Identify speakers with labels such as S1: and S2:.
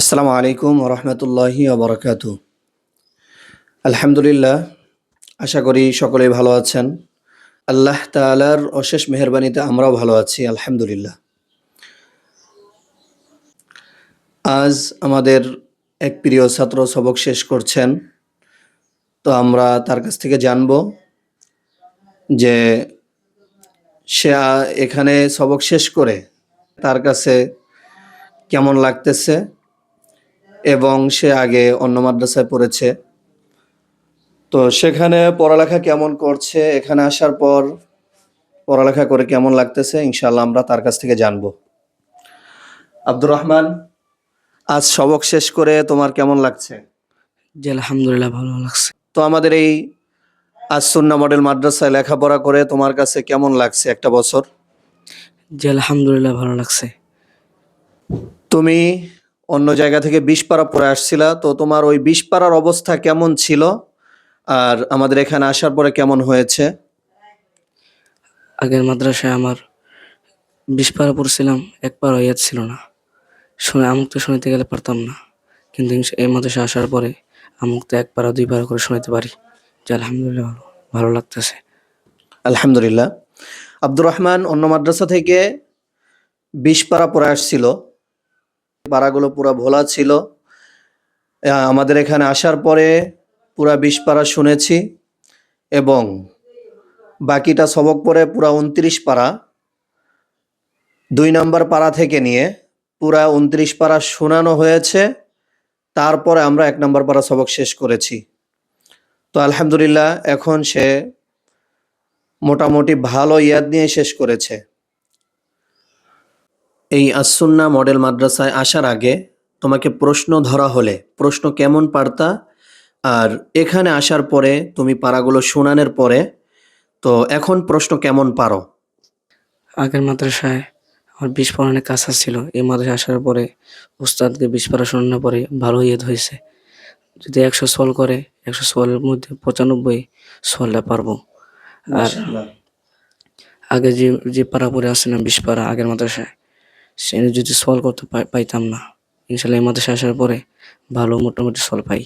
S1: আসসালামু আলাইকুম রহমতুল্লাহি ওবরাকাত আলহামদুলিল্লাহ, আশা করি সকলেই ভালো আছেন। আল্লাহ তালার অশেষ মেহরবানিতে আমরাও ভালো আছি, আলহামদুলিল্লাহ। আজ আমাদের এক প্রিয় ছাত্র সবক শেষ করছেন। তো আমরা তার কাছ থেকে জানব যে সে এখানে সবক শেষ করে তার কাছে কেমন লাগতেছে এবং সে আগে অন্য মাদ্রাসায় পড়েছে। তো সেখানে পড়ালেখা কেমন করছে? এখানে আসার পর পড়ালেখা করে কেমন লাগতেছে? ইনশাল্লাহ আমরা তার কাছ থেকে জানব। আব্দুর রহমান আজ সবক শেষ করে তোমার কেমন লাগছে?
S2: জি আলহামদুলিল্লাহ ভালো লাগছে।
S1: তো আমাদের এই আসুন্না মডেল মাদ্রাসায় লেখাপড়া করে তোমার কাছে কেমন লাগছে একটা বছর?
S2: জি আলহামদুলিল্লাহ ভালো লাগছে।
S1: তুমি অন্য জায়গা থেকে বিশপাড়া পড়ে আসছিলা। তো তোমার ওই বিশপাড়ার অবস্থা কেমন ছিল? আর আমাদের এখানে আসার পরে কেমন হয়েছে?
S2: আগের মাদ্রাসায় আমার বিশ পারা পড়ছিলাম একবার ইয়াদ ছিল না। শুনে আমুক তো শুনিতে গেলে পারতাম না। কিন্তু এই মাদ্রাসায় আসার পরে আমুক তো এক পারা দুই পারা করে শোনাতে পারি যে আলহামদুলিল্লাহ ভালো ভালো লাগতেছে।
S1: আলহামদুলিল্লাহ। আব্দুর রহমান অন্য মাদ্রাসা থেকে বিশপাড়া পড়ে আসছিল। পাড়াগুলো পুরা ভোলা ছিল। আমাদের এখানে আসার পরে পুরা বিশ পাড়া শুনেছি এবং বাকিটা সবক পরে পুরা উনত্রিশ পাড়া। দুই নম্বর পাড়া থেকে নিয়ে পুরা উনত্রিশ পাড়া শোনানো হয়েছে। তারপরে আমরা এক নম্বর পাড়া সবক শেষ করেছি। তো আলহামদুলিল্লাহ, এখন সে মোটামুটি ভালো ইয়াদ নিয়ে শেষ করেছে। এই আসুন্না মডেল মাদ্রাসায় আসার আগে তোমাকে প্রশ্ন ধরা হলে প্রশ্ন কেমন পারতা? আর এখানে আসার পরে তুমি পারাগুলো শোনানোর পরে তো এখন প্রশ্ন কেমন পারো?
S2: আগের মাদ্রাসায় আমার পারা অনেক কাছা ছিল। এই মাদ্রাসায় আসার পরে উস্তাদকে বিশ পারা শোনানোর পরে ভালো ইয়াদ হয়েছে। যদি একশো সল করে একশো সলের মধ্যে পঁচানব্বই সলটা পারব। আর আগে যে যে পাড়া পরে আসছিলাম পাড়া আগের মাদ্রাসায় সে যদি সলভ করতে পাই- পাইতাম না। ইনশাল্লাহ এই মাদ্রাসায় আসার পরে ভালো মোটামুটি সলভ পাই।